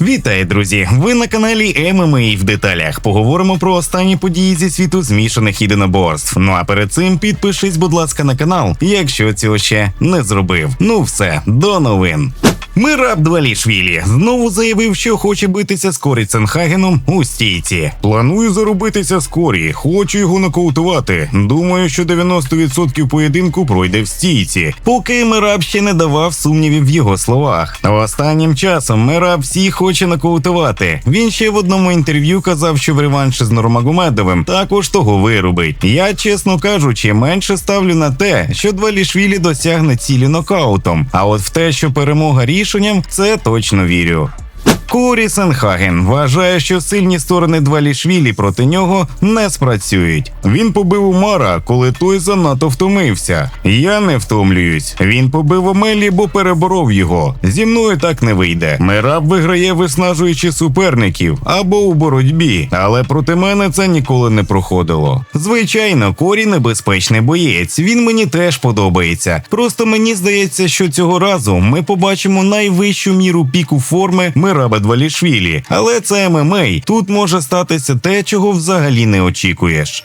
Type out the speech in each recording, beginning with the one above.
Вітаю, друзі! Ви на каналі ММА в деталях. Поговоримо про останні події зі світу змішаних єдиноборств. Ну а перед цим підпишись, будь ласка, на канал, якщо цього ще не зробив. Ну все, до новин. Мираб Двалішвілі знову заявив, що хоче битися з Корі Ценхагеном у стійці. Планую заробитися з Корі, хочу його нокаутувати. Думаю, що 90% поєдинку пройде в стійці, поки Мираб ще не давав сумнівів в його словах. Останнім часом Мираб всі хоче нокаутувати. Він ще в одному інтерв'ю казав, що в реванші з Нурмагомедовим також того виробить. Я, чесно кажучи, менше ставлю на те, що Двалішвілі досягне цілі нокаутом. А от в те, що перемога рішенням, це точно вірю. Корі Сенхаген вважає, що сильні сторони Двалішвілі проти нього не спрацюють. Він побив Умара, коли той занадто втомився. Я не втомлююсь. Він побив Омелі, бо переборов його. Зі мною так не вийде. Мераб виграє, виснажуючи суперників або у боротьбі, але проти мене це ніколи не проходило. Звичайно, Корі небезпечний боєць. Він мені теж подобається. Просто мені здається, що цього разу ми побачимо найвищу міру піку форми Мираба Двалішвілі. Але це ММА. Тут може статися те, чого взагалі не очікуєш.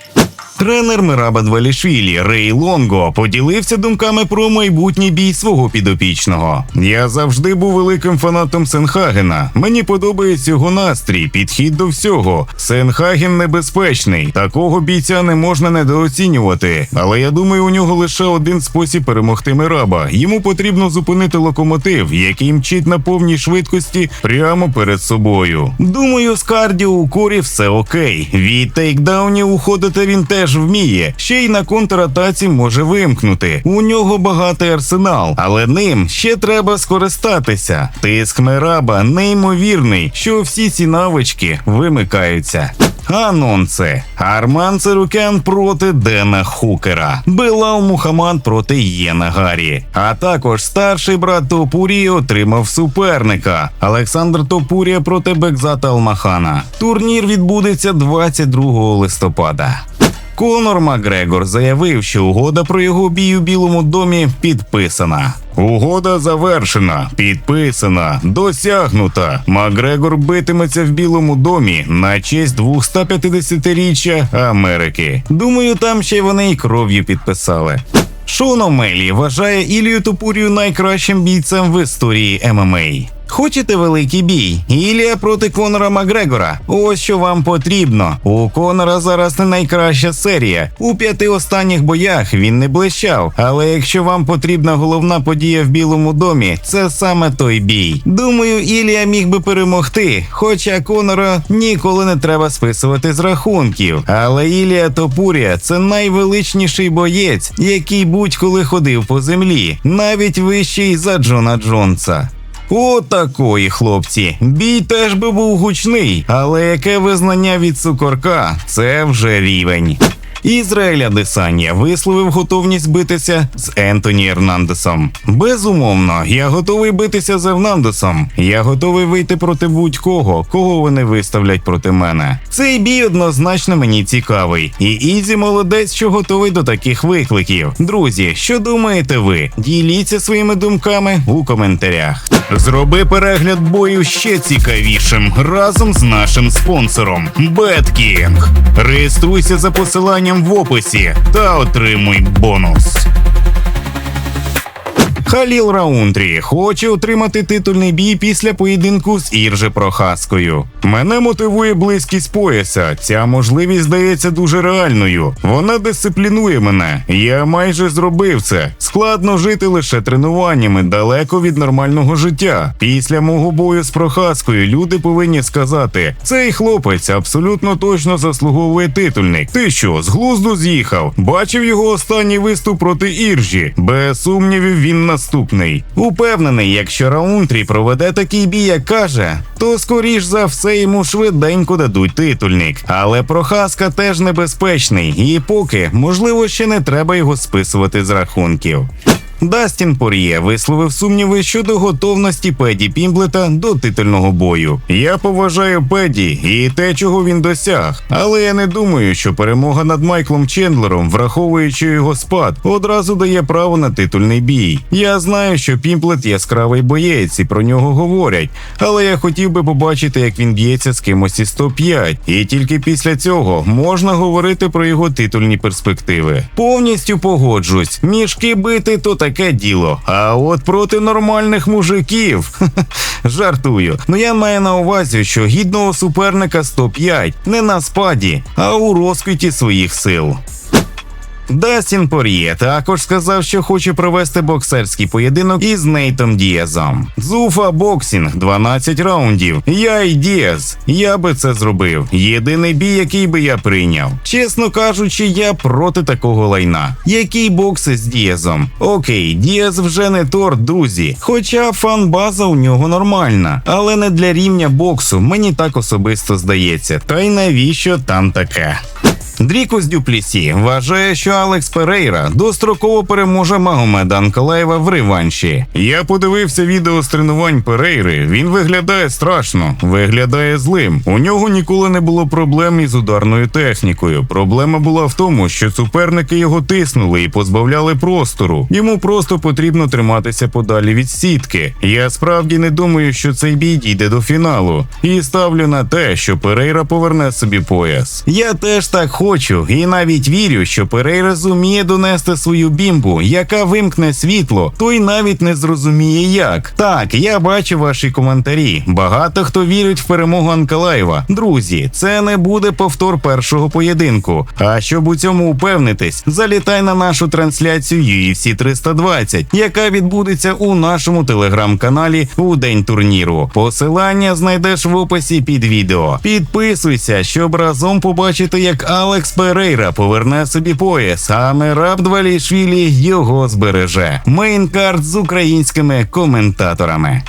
Тренер Мираба Двалішвілі Рей Лонго поділився думками про майбутній бій свого підопічного. Я завжди був великим фанатом Сенхагена. Мені подобається його настрій, підхід до всього. Сенхаген небезпечний. Такого бійця не можна недооцінювати. Але я думаю, у нього лише один спосіб перемогти Мираба. Йому потрібно зупинити локомотив, який мчить на повній швидкості прямо перед собою. Думаю, з кардіо у корі все окей. Від тейкдаунів уходити він теж вміє. Ще й на контратаці може вимкнути. У нього багатий арсенал, але ним ще треба скористатися. Тиск Мераба неймовірний, що всі ці навички вимикаються. Анонси. Арман Церукян проти Дена Хукера. Белал Мухаммад проти Єна Гарі. А також старший брат Топурі отримав суперника. Олександр Топурія проти Бекзата Алмахана. Турнір відбудеться 22 листопада. Конор Макгрегор заявив, що угода про його бій у Білому домі підписана. Угода завершена, підписана, досягнута. Макгрегор битиметься в Білому домі на честь 250-річчя Америки. Думаю, там ще вони й кров'ю підписали. Шон Омелі вважає Ілію Топурію найкращим бійцем в історії ММА. Хочете великий бій? Ілія проти Конора Макгрегора. Ось що вам потрібно. У Конора зараз не найкраща серія. У п'яти останніх боях він не блищав. Але якщо вам потрібна головна подія в Білому домі, це саме той бій. Думаю, Ілія міг би перемогти. Хоча Конора ніколи не треба списувати з рахунків. Але Ілія Топурія це найвеличніший боєць, який будь-коли ходив по землі, навіть вищий за Джона Джонса. Отакої, хлопці. Бій теж би був гучний, але яке визнання від цукорка це вже рівень. Ізраїля Десанія висловив готовність битися з Ентоні Ернандесом. Безумовно, я готовий битися з Ернандесом. Я готовий вийти проти будь-кого, кого вони виставлять проти мене. Цей бій однозначно мені цікавий, і Ізі молодець, що готовий до таких викликів. Друзі, що думаєте ви? Діліться своїми думками у коментарях. Зроби перегляд бою ще цікавішим разом з нашим спонсором BetKing. Реєструйся за посиланням в описі та отримуй бонус. Халіл Раунтрі хоче отримати титульний бій після поєдинку з Ірже Прохаскою. Мене мотивує близькість пояса. Ця можливість здається дуже реальною. Вона дисциплінує мене. Я майже зробив це. Складно жити лише тренуваннями, далеко від нормального життя. Після мого бою з Прохаскою люди повинні сказати: цей хлопець абсолютно точно заслуговує титульник. Ти що, з глузду з'їхав? Бачив його останній виступ проти Іржі. Без сумнівів він наступний. Упевнений, якщо Раунтрі проведе такий бій, як каже, то скоріш за все йому швиденько дадуть титульник. Але Прохаска теж небезпечний, і поки можливо ще не треба його списувати з рахунків. Дастін Пор'є висловив сумніви щодо готовності Педі Пімблета до титульного бою. Я поважаю Педі і те, чого він досяг, але я не думаю, що перемога над Майклом Чендлером, враховуючи його спад, одразу дає право на титульний бій. Я знаю, що Пімплет яскравий боєць і про нього говорять, але я хотів би побачити, як він б'ється з кимось із топ-5, і тільки після цього можна говорити про його титульні перспективи. Повністю погоджусь, мішки бити то таке діло. А от проти нормальних мужиків жартую. Ну я маю на увазі, що гідного суперника з топ-5 не на спаді, а у розквіті своїх сил. Дастін Пор'є також сказав, що хоче провести боксерський поєдинок із Нейтом Дієзом. Зуфа боксінг 12 раундів. Я і Дієз. Я би це зробив. Єдиний бій, який би я прийняв. Чесно кажучи, я проти такого лайна. Який бокси з Дієзом? Окей, Дієз вже не торт, друзі. Хоча фан-база у нього нормальна, але не для рівня боксу, мені так особисто здається. Та й навіщо там таке? Дрікус Дюплісі вважає, що Алекс Перейра достроково переможе Магомеда Анкалаєва в реванші. Я подивився відео з тренувань Перейри. Він виглядає страшно, виглядає злим. У нього ніколи не було проблем із ударною технікою. Проблема була в тому, що суперники його тиснули і позбавляли простору. Йому просто потрібно триматися подалі від сітки. Я справді не думаю, що цей бій дійде до фіналу. І ставлю на те, що Перейра поверне собі пояс. Я теж так хочу, і навіть вірю, що Перейра зуміє донести свою бімбу, яка вимкне світло, той навіть не зрозуміє як. Так, я бачу ваші коментарі. Багато хто вірить в перемогу Анкалаєва. Друзі, це не буде повтор першого поєдинку. А щоб у цьому упевнитись, залітай на нашу трансляцію UFC 320, яка відбудеться у нашому телеграм-каналі у день турніру. Посилання знайдеш в описі під відео. Підписуйся, щоб разом побачити, як Алекс Перейра поверне собі пояс, а Мераб Двалішвілі його збереже. Мейнкарт з українськими коментаторами.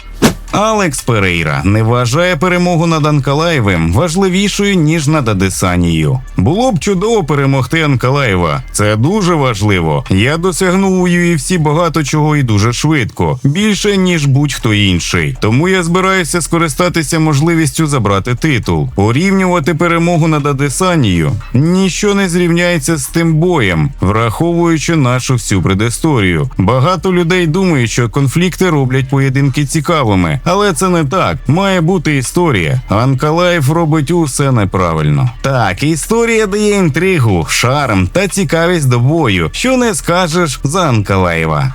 Алекс Перейра не вважає перемогу над Анкалаєвим важливішою ніж над Адесанією. Було б чудово перемогти Анкалаєва. Це дуже важливо. Я досягнув у UFC багато чого і дуже швидко, більше ніж будь-хто інший. Тому я збираюся скористатися можливістю забрати титул, порівнювати перемогу над Адесанією. Ніщо не зрівняється з тим боєм, враховуючи нашу всю предісторію. Багато людей думають, що конфлікти роблять поєдинки цікавими. Але це не так. Має бути історія. Анкалаєв робить усе неправильно. Так, історія дає інтригу, шарм та цікавість до бою. Що не скажеш за Анкалаєва.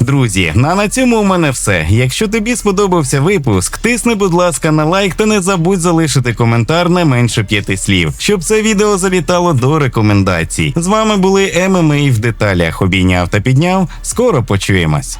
Друзі, ну а на цьому у мене все. Якщо тобі сподобався випуск, тисни, будь ласка, на лайк та не забудь залишити коментар не менше п'яти слів, щоб це відео залітало до рекомендацій. З вами були ММА в деталях. Обійняв та підняв. Скоро почуємось.